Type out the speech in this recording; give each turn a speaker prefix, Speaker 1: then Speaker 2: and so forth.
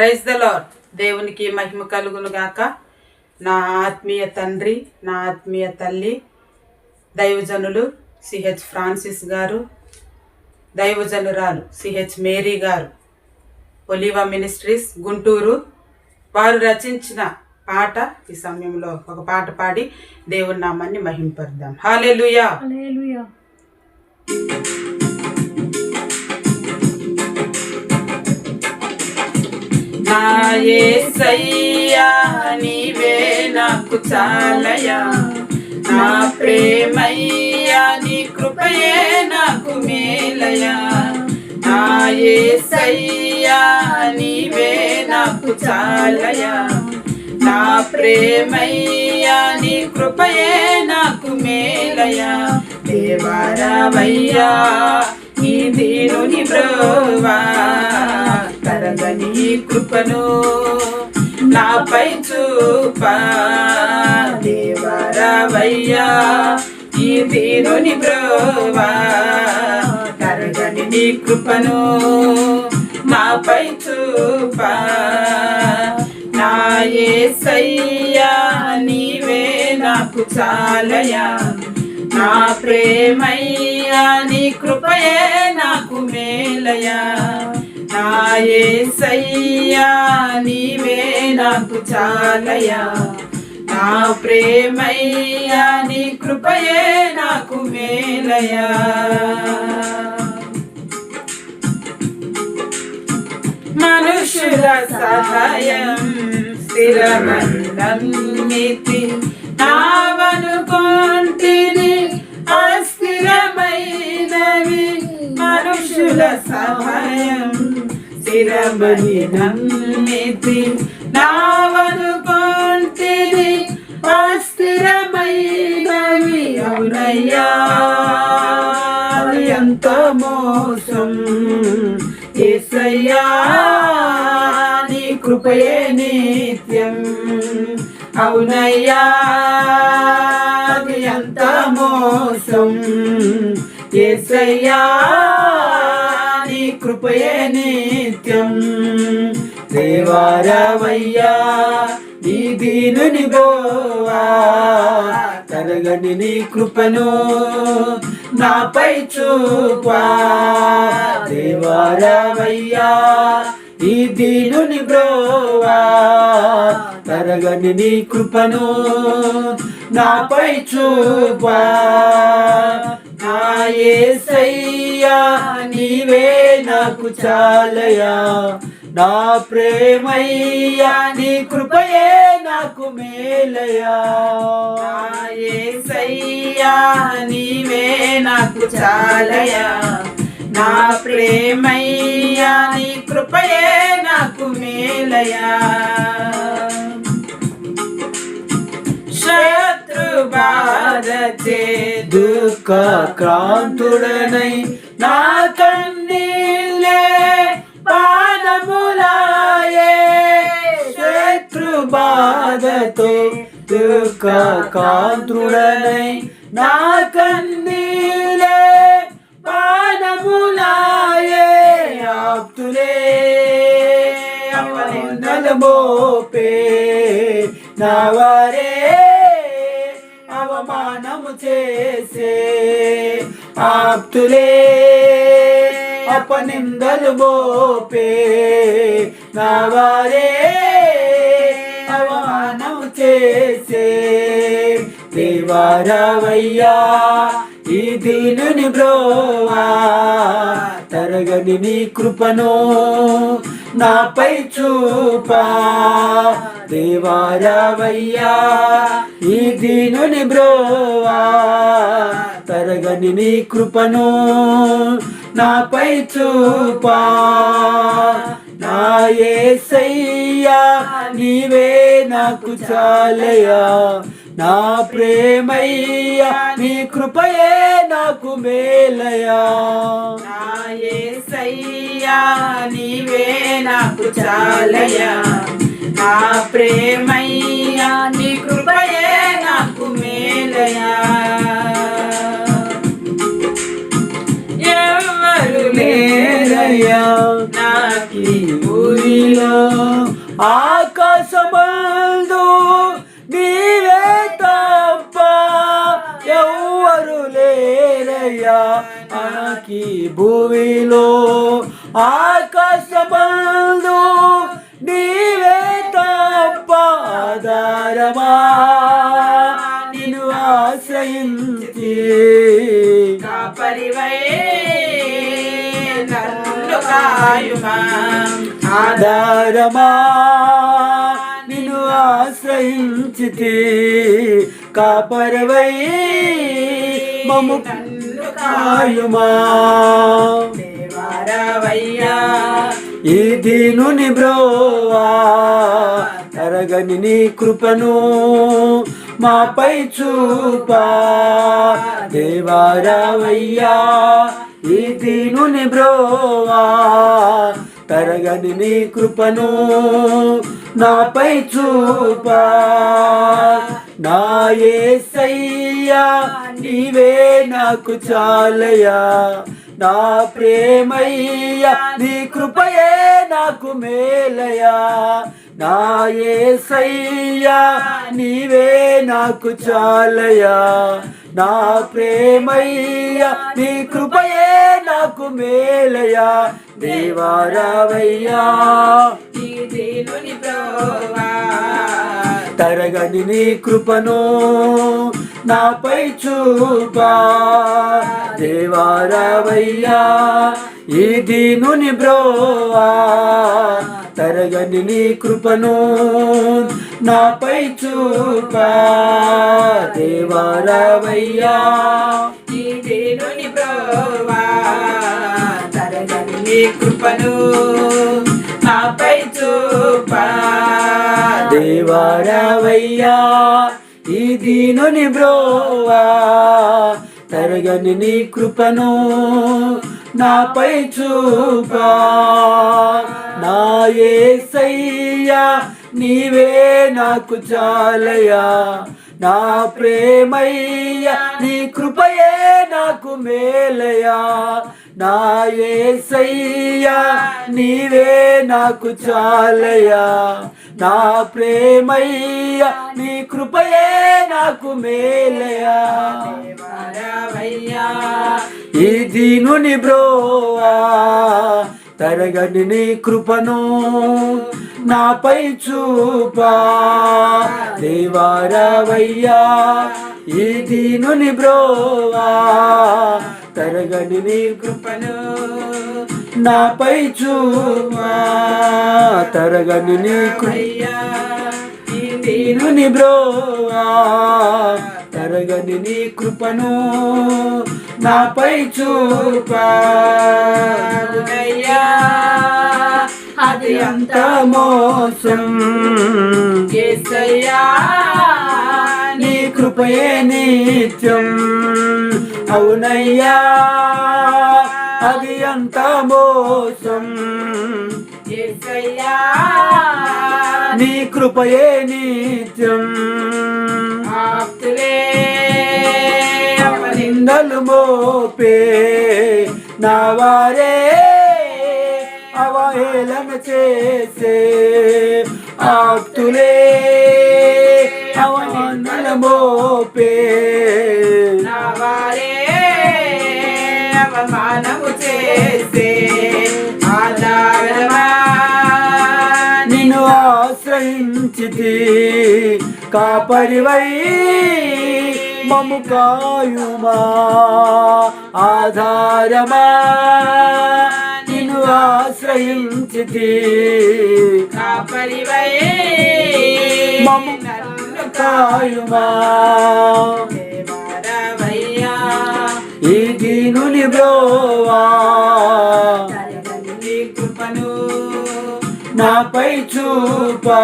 Speaker 1: Praise the lord దేవునికి మహిమ కలుగును గాక నా ఆత్మీయ తండ్రి నా ఆత్మీయ తల్లి దైవజనులు సిహెచ్ ఫ్రాన్సిస్ గారు దైవజనురాలు సిహెచ్ మేరీ గారు ఒలివా మినిస్ట్రీస్ గుంటూరు. వారు రచించిన పాట ఈ సమయంలో ఒక పాట పాడి దేవుని నామాన్ని మహింపరుద్దాం. హాలే
Speaker 2: లుయా
Speaker 1: నా యేసయ్యా నీవే నాకు చాలయా నా ప్రేమయ్యా నీ కృపయే నాకు మేలయా నా యేసయ్యా నీవే నాకు చాలయా నా ప్రేమయ్యా నీ కృపయే నాకు మేలయా దేవారావయ్యా ఈ దీనుని బ్రో కృపను నాపై చూపా. దేవరావయ్యా ఈ దీనుని బ్రోవా కరగని నీ కృపను నాపై చూపా. నా యేసయ్యా నీవే నాకు చాలయా నా ప్రేమయ్యా నీ కృపయే నాకు మేలయా నా నీవే నాకు చాలయా నా ప్రేమయ్యా నీ కృపయే నాకు మేలయా మనుషుల సహాయం స్థిరమన్నమితి నావనుకోంటిని అస్థిరమైనవి. మనుషుల సహాయం స్థిరమని నమ్మితి నావనుకొంటిని అస్థిరమైనవి. అవునయ్యా ఎంత మోసం ఏసయ్యా నీ కృపయే నిత్యం. అవునయ్యా ఎంత మోసం ఏసయ్యా. కృపయే నిత్యం. దేవారవయ్యా నీ దీనుని గోవా తరగని నీ కృపను నాపై చూపా. దేవారవయ్యా ఈ దీనుని బ్రోవా తరగని నీ కృపను నాపై చూపా. నా యేసయ్యా నీవే నాకు చాలయా నా ప్రేమయ్యా నీ కృపయే నాకు మేలయా నా యేసయ్యా నీవే నాకు చాలయా నా ప్రేమయ్యా నీ కృపయే నాకు మేలయా ಬಾರದೆ ದುಃಖ ಕ್ರಾಂತುಡನೈ ನಾ ಕಣ್ಣಿಲ್ಲೇ ಪಾದಮುಲಾಯೇ ಶತ್ರು ಬಾಧತೆ ದುಃಖ ಕ್ರಾಂತುಡನೈ ನಾ ಕಣ್ಣಿಲ್ಲೇ പാനമുലായേ ആപ്തുലേ നലമോപേ നവര చేసే ఆప్తులే. అపనిందలు మోపే నవరే అవమానం చేసే దేవారావయ్యా ఈ దీనుని బ్రోవా తరగని నీ కృపను నాపై చూపా. దేవారావయ్యా ఈ దీనుని బ్రోవా తరగని నీ కృపను నాపై చూపా. నా యేసయ్యా నీవే నాకు చాలయా నా ప్రేమయ్యా నీ కృపయే నాకు మేలయా నా యేసయ్యా నీవే నాకు చాలయా ఆ ప్రేమయ్యా నీ కృపయే నాకు మేలయా ఎవరు లేరయ్యా నాకి ఊరిలో
Speaker 2: ఆకాశమందు నీవే తప్ప ఎవరు లేరయ్యా నాకి భూమిలో ఆధారమా? నిన్ను ఆశ్రయించితే. కాపరవై మము కాయుమా?
Speaker 1: దేవారావయ్యా.
Speaker 2: ఈ దీనుని బ్రోవా తరగని నీ కృపను మాపై చూపా. దేవారావయ్యా ఈ దీనుని బ్రోవా. తరగని నీ కృపను నాపై చూపా. నా సయ్యా నీవే నాకు చాలయా నా ప్రేమయ్యా నీ కృపయే నాకు మేలయా నా యేసయ్యా నీవే నాకు చాలయా నా ప్రేమయ్యా నీ కృపయే నాకు మేలయా దేవారావయ్యా తరగని నీ కృపను నాపై చూపా. దేవారావయ్యా ఈ దీనుని బ్రోవా. తరగని నీ కృపను నాపై చూపా. దేవారావయ్యా
Speaker 1: ఈ దీనుని బ్రోవా. తరగని నీ కృపను నాపై చూపా.
Speaker 2: దేవారావయ్యా ఈ దీనుని బ్రోవా తరగని నీ కృపను నాపై చూపా. నా యేసయ్యా నీవే నాకు చాలయా నా ప్రేమయ్యా నీ కృపయే నాకు మేలయా నా యేసయ్యా నీవే నాకు చాలయా నా ప్రేమయ్యా నీ కృపయే నాకు మేలయా
Speaker 1: దేవారావయ్యా
Speaker 2: ఈ దీనుని బ్రోవా. తరగని నీ కృపను నాపై చూపా. దేవారావయ్యా ఈ దీనుని బ్రోవా తరగని నీ కృపను నాపై చూపా. తరగని నీ
Speaker 1: కృయ్యా ఈ
Speaker 2: దీనుని బ్రోవా తరగని నీ కృపను నాపై చూపా
Speaker 1: అయ్యా అది అంత
Speaker 2: మోసం.
Speaker 1: ఏసయ్యా
Speaker 2: నీ కృపయే నిత్యం. అవునయ్యా అది అంత మోసం.
Speaker 1: ఏసయ్యా
Speaker 2: నీ కృపయే నిత్యం.
Speaker 1: ఆప్తులే
Speaker 2: మోపే నా వారే అవహేళన చేసే ఆప్తులే అవమానల మోపే
Speaker 1: నా వారే అవమానము చేసే ఆధారమా
Speaker 2: నిన్ను ఆశ్రయించితి కాపరివై మము కాయుమా ఆధారమా నిన్ను ఆశ్రయించితి
Speaker 1: కాపరివై
Speaker 2: మము కాయుమా ఈ దీనుని బ్రోవా
Speaker 1: కృపను
Speaker 2: నాపై చూపా